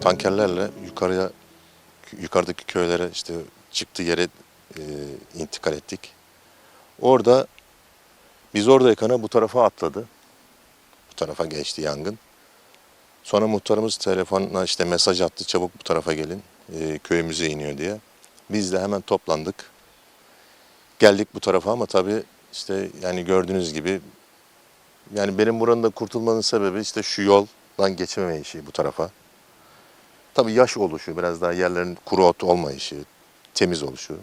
tankerlerle yukarıya yukarıdaki köylere işte çıktığı yere e, intikal ettik. Orada biz oradayken bu tarafa atladı. Bu tarafa geçti yangın. Sonra muhtarımız telefonla işte mesaj attı çabuk bu tarafa gelin e, köyümüze iniyor diye. Biz de hemen toplandık. Geldik bu tarafa ama tabii işte yani gördüğünüz gibi yani benim buranın da kurtulmanın sebebi işte şu yoldan geçmeme işi bu tarafa. Tabii yaş oluşu, biraz daha yerlerin kuru ot olmayışı, temiz oluşu.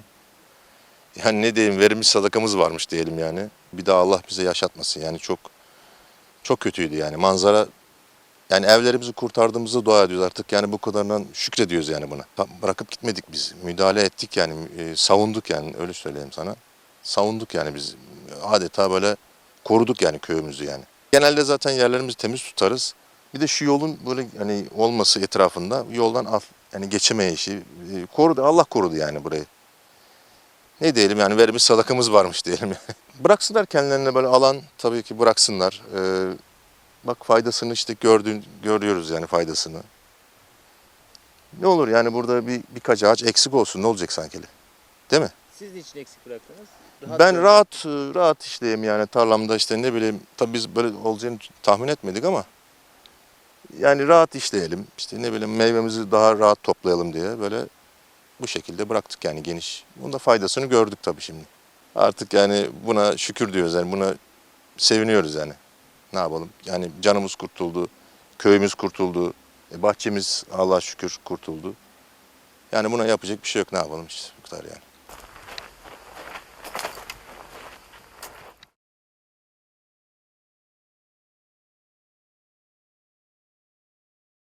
Yani ne diyeyim verilmiş sadakamız varmış diyelim yani. Bir daha Allah bize yaşatmasın yani çok çok kötüydü yani manzara. Yani evlerimizi kurtardığımızı dua ediyoruz artık yani bu kadarından şükrediyoruz yani buna. Bırakıp gitmedik biz. Müdahale ettik yani e, savunduk yani öyle söyleyeyim sana. Savunduk yani biz adeta böyle koruduk yani köyümüzü yani. Genelde zaten yerlerimizi temiz tutarız. Bir de şu yolun böyle hani olması etrafında yoldan al, yani geçemeyişi e, korudu. Allah korudu yani burayı. Ne diyelim yani vermiş sadakamız varmış diyelim. Bıraksınlar kendilerine böyle alan tabii ki bıraksınlar. Ee, bak faydasını işte gördüğün, görüyoruz yani faydasını. Ne olur yani burada bir birkaç ağaç eksik olsun ne olacak sanki? Değil mi? Siz niçin eksik bıraktınız? ben görün- rahat rahat işleyeyim yani tarlamda işte ne bileyim tabii biz böyle olacağını tahmin etmedik ama yani rahat işleyelim işte ne bileyim meyvemizi daha rahat toplayalım diye böyle bu şekilde bıraktık yani geniş. Bunun da faydasını gördük tabii şimdi. Artık yani buna şükür diyoruz yani buna seviniyoruz yani. Ne yapalım? Yani canımız kurtuldu, köyümüz kurtuldu, e, bahçemiz Allah'a şükür kurtuldu. Yani buna yapacak bir şey yok ne yapalım işte bu kadar yani.